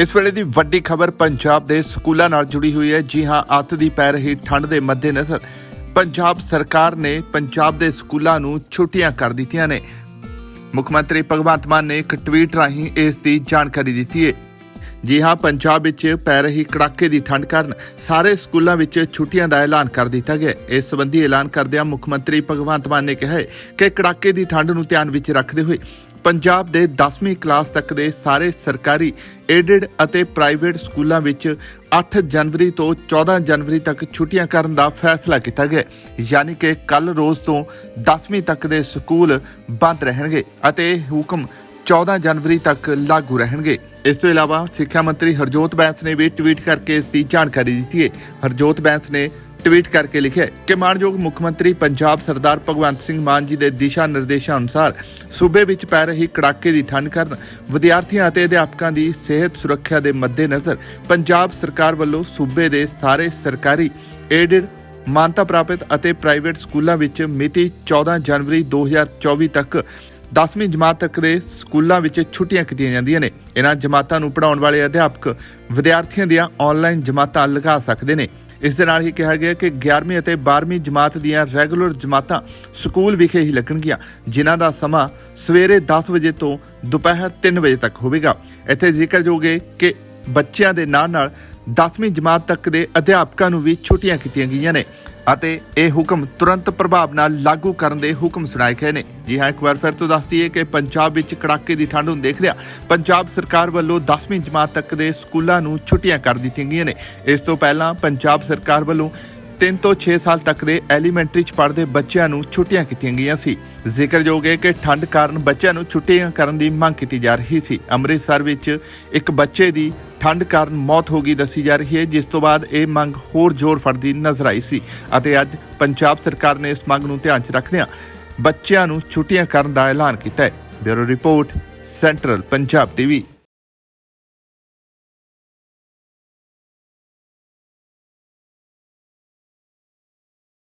ਇਸ ਵੇਲੇ ਦੀ ਵੱਡੀ ਖਬਰ ਪੰਜਾਬ ਦੇ ਸਕੂਲਾਂ ਨਾਲ ਜੁੜੀ ਹੋਈ ਹੈ। ਜੀ ਹਾਂ, ਅੱਤ ਦੀ ਪੈ ਰਹੀ ਠੰਡ ਦੇ ਮੱਦੇਨਜ਼ਰ ਪੰਜਾਬ ਸਰਕਾਰ ਨੇ ਪੰਜਾਬ ਦੇ ਸਕੂਲਾਂ ਨੂੰ ਛੁੱਟੀਆਂ ਕਰ ਦਿੱਤੀਆਂ ਨੇ। ਮੁੱਖ ਮੰਤਰੀ ਭਗਵੰਤ ਮਾਨ ਨੇ ਇੱਕ ਟਵੀਟ ਰਾਹੀਂ ਇਸ ਦੀ ਜਾਣਕਾਰੀ ਦਿੱਤੀ ਹੈ। ਜੀ ਹਾਂ ਪੰਜਾਬ ਵਿੱਚ ਪੈ ਰਹੀ ਕੜਾਕੇ ਦੀ ਠੰਡ ਕਾਰਨ ਸਾਰੇ ਸਕੂਲਾਂ ਵਿੱਚ ਛੁੱਟੀਆਂ ਦਾ ਐਲਾਨ ਕਰ ਦਿੱਤਾ ਗਿਆ। ਇਸ ਸੰਬੰਧੀ ਐਲਾਨ ਕਰਦਿਆਂ ਮੁੱਖ ਮੰਤਰੀ ਭਗਵੰਤ ਮਾਨ ਨੇ ਕਿਹਾ ਕਿ ਕੜਾਕੇ ਦੀ ਠੰਡ ਨੂੰ ਧਿਆਨ ਵਿੱਚ ਰੱਖਦੇ ਹੋਏ ਪੰਜਾਬ ਦੇ 10ਵੀਂ ਕਲਾਸ ਤੱਕ ਦੇ ਸਾਰੇ ਸਰਕਾਰੀ ਏਡਡ ਅਤੇ ਪ੍ਰਾਈਵੇਟ ਸਕੂਲਾਂ ਵਿੱਚ 8 ਜਨਵਰੀ ਤੋਂ 14 ਜਨਵਰੀ ਤੱਕ ਛੁੱਟੀਆਂ ਕਰਨ ਦਾ ਫੈਸਲਾ ਕੀਤਾ ਗਿਆ। ਯਾਨੀ ਕਿ ਕੱਲ ਰੋਜ਼ ਤੋਂ 10ਵੀਂ ਤੱਕ ਦੇ ਸਕੂਲ ਬੰਦ ਰਹਿਣਗੇ ਅਤੇ ਹੁਕਮ 14 ਜਨਵਰੀ ਤੱਕ ਲਾਗੂ ਰਹਿਣਗੇ। ਇਸ ਤੋਂ ਇਲਾਵਾ ਸਿੱਖਿਆ ਮੰਤਰੀ ਹਰਜੋਤ ਬੈਂਸ ਨੇ ਵੀ ਟਵੀਟ ਕਰਕੇ ਇਸ ਦੀ ਜਾਣਕਾਰੀ ਦਿੱਤੀ ਹੈ। ਹਰਜੋਤ ਬੈਂਸ ਨੇ ਟਵੀਟ ਕਰਕੇ ਲਿਖਿਆ ਕਿ ਮਾਨਯੋਗ ਮੁੱਖ ਮੰਤਰੀ ਪੰਜਾਬ ਸਰਦਾਰ ਭਗਵੰਤ ਸਿੰਘ ਮਾਨ ਜੀ ਦੇ ਦਿਸ਼ਾ ਨਿਰਦੇਸ਼ਾਂ ਅਨੁਸਾਰ ਸੂਬੇ ਵਿੱਚ ਪੈ ਰਹੀ ਕੜਾਕੇ ਦੀ ਠੰਡ ਕਾਰਨ ਵਿਦਿਆਰਥੀਆਂ ਅਤੇ ਅਧਿਆਪਕਾਂ ਦੀ ਸਿਹਤ ਸੁਰੱਖਿਆ ਦੇ ਮੱਦੇਨਜ਼ਰ ਪੰਜਾਬ ਸਰਕਾਰ ਵੱਲੋਂ ਸੂਬੇ ਦੇ ਸਾਰੇ ਸਰਕਾਰੀ, ਏਡਡ, ਮਾਨਤਾ ਪ੍ਰਾਪਤ ਅਤੇ ਪ੍ਰਾਈਵੇਟ ਸਕੂਲਾਂ ਵਿੱਚ ਮਿਤੀ 14 ਜਨਵਰੀ 2024 ਤੱਕ 10ਵੀਂ ਜਮਾਤ ਤੱਕ ਦੇ ਸਕੂਲਾਂ ਵਿੱਚ ਛੁੱਟੀਆਂ ਕੀਤੀਆਂ ਜਾਂਦੀਆਂ ਨੇ। ਇਹਨਾਂ ਜਮਾਤਾਂ ਨੂੰ ਪੜਾਉਣ ਵਾਲੇ ਅਧਿਆਪਕ ਵਿਦਿਆਰਥੀਆਂ ਦੀਆਂ ਆਨਲਾਈਨ ਜਮਾਤਾਂ ਲਗਾ ਸਕਦੇ ਨੇ। ਇਸ ਦੇ ਨਾਲ ਹੀ ਕਿਹਾ ਗਿਆ ਕਿ 11ਵੀਂ ਅਤੇ 12ਵੀਂ ਜਮਾਤ ਦੀਆਂ ਰੈਗੂਲਰ ਜਮਾਤਾਂ ਸਕੂਲ ਵਿਖੇ ਹੀ ਲੱਗਣਗੀਆਂ, ਜਿਨ੍ਹਾਂ ਦਾ ਸਮਾਂ ਸਵੇਰੇ 10 ਵਜੇ ਤੋਂ ਦੁਪਹਿਰ 3 ਵਜੇ ਤੱਕ ਹੋਵੇਗਾ। ਇੱਥੇ ਜ਼ਿਕਰਯੋਗ ਹੈ ਕਿ ਬੱਚਿਆਂ ਦੇ ਨਾਲ ਨਾਲ 10ਵੀਂ ਜਮਾਤ ਤੱਕ ਦੇ ਅਧਿਆਪਕਾਂ ਨੂੰ ਵੀ ਛੁੱਟੀਆਂ ਕੀਤੀਆਂ ਗਈਆਂ ਨੇ। ਅਤੇ ਇਹ ਹੁਕਮ ਤੁਰੰਤ ਪ੍ਰਭਾਵ ਨਾਲ ਲਾਗੂ ਕਰਨ ਦੇ ਹੁਕਮ ਸੁਣਾਏ ਗਏ ਨੇ। ਜੀ ਹਾਂ, ਇੱਕ ਵਾਰ ਫਿਰ ਤੋਂ ਦੱਸਦੀ ਹੈ ਕਿ ਪੰਜਾਬ ਵਿੱਚ ਕੜਾਕੇ ਦੀ ਠੰਡ ਨੂੰ ਦੇਖਦਿਆਂ ਪੰਜਾਬ ਸਰਕਾਰ ਵੱਲੋਂ 10ਵੀਂ ਜਮਾਤ ਤੱਕ ਦੇ ਸਕੂਲਾਂ ਨੂੰ ਛੁੱਟੀਆਂ ਕਰ ਦਿੱਤੀਆਂ ਗਈਆਂ ਨੇ। ਇਸ ਤੋਂ ਪਹਿਲਾਂ ਪੰਜਾਬ ਸਰਕਾਰ ਵੱਲੋਂ 3 ਤੋਂ 6 ਸਾਲ ਤੱਕ ਦੇ ਐਲੀਮੈਂਟਰੀ ਚ ਪੜ੍ਹਦੇ ਬੱਚਿਆਂ ਨੂੰ ਛੁੱਟੀਆਂ ਕੀਤੀਆਂ ਗਈਆਂ ਸੀ। ਜ਼ਿਕਰਯੋਗ ਹੈ ਕਿ ਠੰਡ ਕਾਰਨ ਬੱਚਿਆਂ ਨੂੰ ਛੁੱਟੀਆਂ ਕਰਨ ਦੀ ਮੰਗ ਕੀਤੀ ਜਾ ਰਹੀ ਸੀ। ਅੰਮ੍ਰਿਤਸਰ ਵਿੱਚ ਇੱਕ ਬੱਚੇ ਦੀ ਠੰਡ ਕਾਰਨ ਮੌਤ ਹੋ ਗਈ ਦੱਸੀ ਜਾ ਰਹੀ ਹੈ, ਜਿਸ ਤੋਂ ਬਾਅਦ ਇਹ ਮੰਗ ਹੋਰ ਜ਼ੋਰ ਫੜਦੀ ਨਜ਼ਰ ਆਈ ਸੀ ਅਤੇ ਅੱਜ ਪੰਜਾਬ ਸਰਕਾਰ ਨੇ ਇਸ ਮੰਗ ਨੂੰ ਧਿਆਨ 'ਚ ਰੱਖਦਿਆਂ ਬੱਚਿਆਂ ਨੂੰ ਛੁੱਟੀਆਂ ਕਰਨ ਦਾ ਐਲਾਨ ਕੀਤਾ ਹੈ। Bureau report, central Punjab TV.